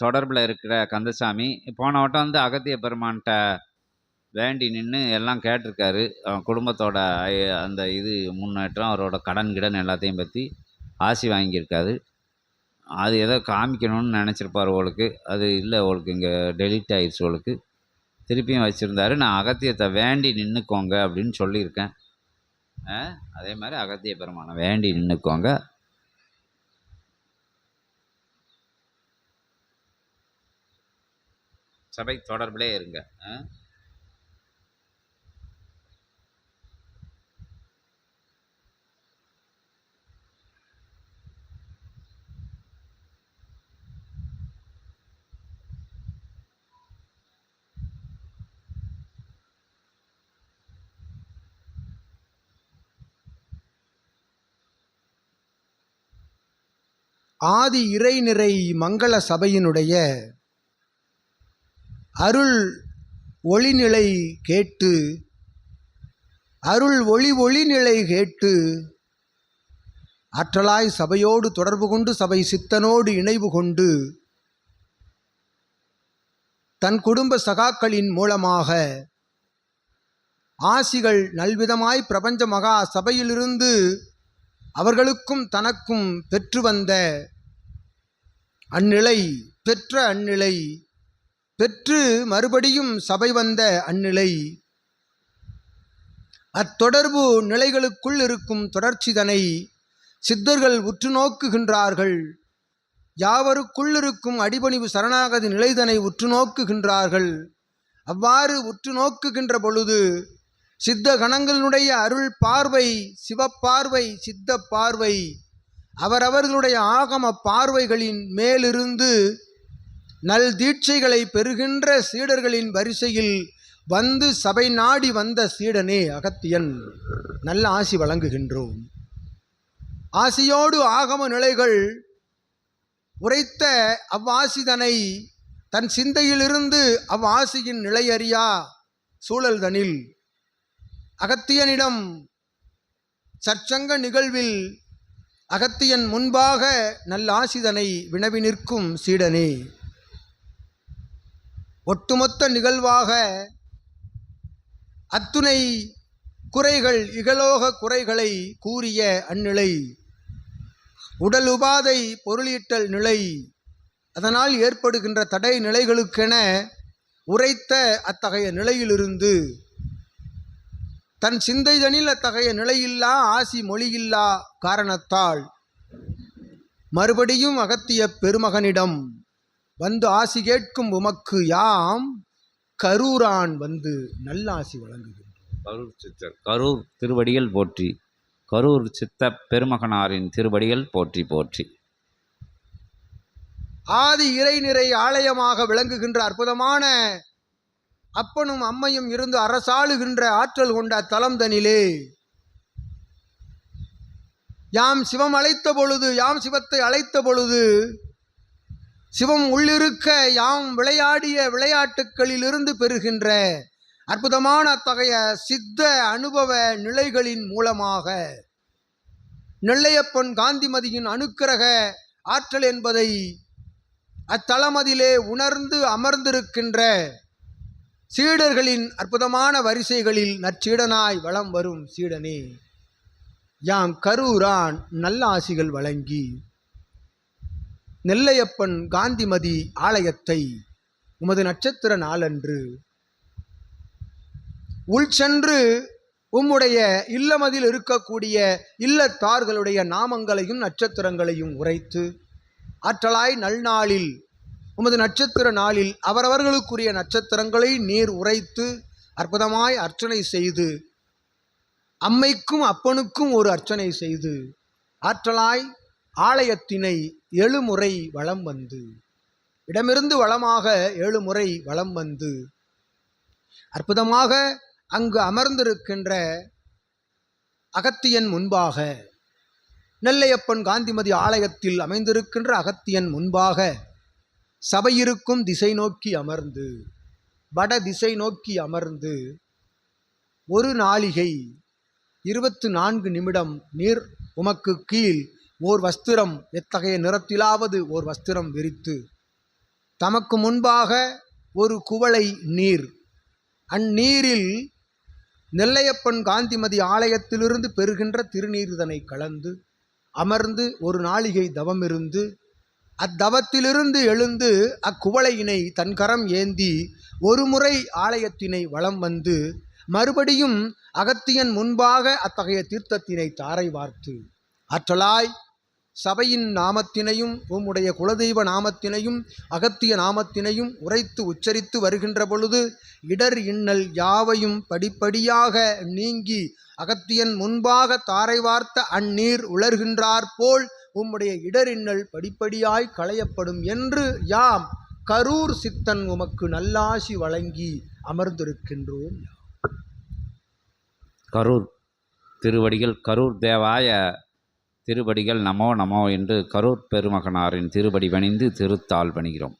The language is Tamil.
தொடர்பில் இருக்கிற கந்தசாமி போன வட்டம் வந்து அகத்திய பெருமான்கிட்ட வேண்டி நின்று எல்லாம் கேட்டிருக்காரு. அவன் குடும்பத்தோட அந்த இது முன்னேற்றம் அவரோட கடன் கிடன் எல்லாத்தையும் பற்றி ஆசி வாங்கியிருக்காரு. அது ஏதோ காமிக்கணும்னு நினச்சிருப்பார் அவளுக்கு அது இல்லை அவளுக்கு இங்கே டெலிட் ஆயிடுச்சு அவளுக்கு திருப்பியும் வச்சுருந்தாரு. நான் அகத்தியத்தை வேண்டி நின்றுக்கோங்க அப்படின்னு சொல்லியிருக்கேன். அதே மாதிரி அகத்திய பெருமானை வேண்டி நின்றுக்கோங்க சபை தொடர்பிலே இருங்க. ஆதி ஆதி இறைநிறை மங்கள சபையினுடைய அருள் ஒளிநிலை கேட்டு அருள் ஒளி ஒளிநிலை கேட்டு ஆற்றலாய் சபையோடு தொடர்பு கொண்டு சபை சித்தனோடு இணைவு கொண்டு தன் குடும்ப சகாக்களின் மூலமாக ஆசிகள் நல்விதமாய் பிரபஞ்ச மகா சபையிலிருந்து அவர்களுக்கும் தனக்கும் பெற்று வந்த அந்நிலை பெற்ற அந்நிலை பெற்று மறுபடியும் சபை வந்த அந்நிலை. அத்தொடர்பு நிலைகளுக்குள் இருக்கும் தொடர்ச்சிதனை சித்தர்கள் உற்று நோக்குகின்றார்கள். யாவருக்குள் இருக்கும் அடிபணிவு சரணாகதி நிலைதனை உற்று நோக்குகின்றார்கள். அவ்வாறு உற்று நோக்குகின்ற பொழுது சித்த கணங்களினுடைய அருள் பார்வை சிவப்பார்வை சித்த பார்வை அவரவர்களுடைய ஆகம பார்வைகளின் மேலிருந்து நல் தீட்சைகளை பெறுகின்ற சீடர்களின் வரிசையில் வந்து சபை நாடி வந்த சீடனே அகத்தியன். நல்ல ஆசி வழங்குகின்றோம். ஆசியோடு ஆகம நிலைகள் உரைத்த அவ்வாசிதனை தன் சிந்தையிலிருந்து அவ்வாசியின் நிலையறியா சூழல்தனில். அகத்தியனிடம் சற்சங்க நிகழ்வில் அகத்தியன் முன்பாக நல்லாசிதனை வினவி நிற்கும் சீடனே. ஒட்டுமொத்த நிகழ்வாக அத்துணை குறைகள் இகலோக குறைகளை கூறிய அந்நிலை உடல் உபாதை பொருளீட்டல் நிலை அதனால் ஏற்படுகின்ற தடை நிலைகளுக்கென உரைத்த அத்தகைய நிலையிலிருந்து தன் சிந்தைதனில் அத்தகைய நிலையில்லா ஆசி மொழியில்லா காரணத்தால் மறுபடியும் அகத்திய பெருமகனிடம் வந்து ஆசி கேட்கும் உமக்கு யாம்? கரூரான் வந்து நல்லாசி வழங்குகின்றோம். கரூர் சித்தர் கரூர் திருவடிகள் போற்றி. கரூர் சித்த பெருமகனாரின் திருவடிகள் போற்றி போற்றி. ஆதி இறைநிறை ஆலயமாக விளங்குகின்ற அற்புதமான அப்பனும் அம்மையும் இருந்து அரசாளுகின்ற ஆற்றல் கொண்ட தலம்தனிலே யாம் சிவம் அழைத்த பொழுது யாம் சிவத்தை அழைத்த பொழுது சிவம் உள்ளிருக்க யாம் விளையாடிய விளையாட்டுக்களிலிருந்து பெறுகின்ற அற்புதமான அத்தகைய சித்த அனுபவ நிலைகளின் மூலமாக நெல்லையப்பன் காந்திமதியின் அனுக்கிரக ஆற்றல் என்பதை அத்தலமதிலே உணர்ந்து அமர்ந்திருக்கின்ற சீடர்களின் அற்புதமான வரிசைகளில் நற்சீடனாய் வலம் வரும் சீடனே. யாம் கரூரான் நல்ல ஆசிகள் வழங்கி நெல்லையப்பன் காந்திமதி ஆலயத்தை உமது நட்சத்திர நாளன்று. உள் சென்று உம்முடைய இல்லமதில் இருக்கக்கூடிய இல்லத்தார்களுடைய நாமங்களையும் நட்சத்திரங்களையும் உரைத்து ஆற்றலாய் நல்நாளில் உமது நட்சத்திர நாளில் அவரவர்களுக்குரிய நட்சத்திரங்களை நீர் உரைத்து அற்புதமாய் அர்ச்சனை செய்து அம்மைக்கும் அப்பனுக்கும் ஒரு அர்ச்சனை செய்து ஆற்றலாய் ஆலயத்தினை எழுமுறை வலம் வந்து. இடமிருந்து வளமாக ஏழு முறை வலம் வந்து. அற்புதமாக அங்கு அமர்ந்திருக்கின்ற அகத்தியன் முன்பாக நெல்லையப்பன் காந்திமதி ஆலயத்தில் அமைந்திருக்கின்ற அகத்தியன் முன்பாக சபையிருக்கும் திசை நோக்கி அமர்ந்து வட திசை நோக்கி அமர்ந்து ஒரு நாளிகை இருபத்து நான்கு நிமிடம் நீர் உமக்கு கீழ் ஓர் வஸ்திரம் எத்தகைய நிறத்திலாவது ஓர் வஸ்திரம் விரித்து. தமக்கு முன்பாக ஒரு குவளை நீர். அந்நீரில் நெல்லையப்பன் காந்திமதி ஆலயத்திலிருந்து பெறுகின்ற திருநீர்தனை கலந்து அமர்ந்து ஒரு நாளிகை தவமிருந்து அத்தவத்திலிருந்து எழுந்து அக்குவளையினை தன் கரம் ஏந்தி ஒருமுறை ஆலயத்தினை வலம் வந்து மறுபடியும் அகத்தியன் முன்பாக அத்தகைய தீர்த்தத்தினை தாரை வார்த்து ஆற்றலாய் சபையின் நாமத்தினையும் உம்முடைய குலதெய்வ நாமத்தினையும் அகத்திய நாமத்தினையும் உரைத்து உச்சரித்து வருகின்ற பொழுது இடர் இன்னல் யாவையும் படிப்படியாக நீங்கி அகத்தியன் முன்பாக தாரை வார்த்த அந்நீர் உலர்கின்றார் போல் உம்முடைய இடரின்னல் படிப்படியாய் களையப்படும் என்று யாம் கரூர் சித்தன் உமக்கு நல்லாசி வழங்கி அமர்ந்திருக்கின்றோம். கரூர் திருவடிகள் கரூர் தேவாய திருவடிகள் நமோ நமோ என்று கரூர் பெருமகனாரின் திருவடி பணிந்து திருத்தாள் பணிகிறோம்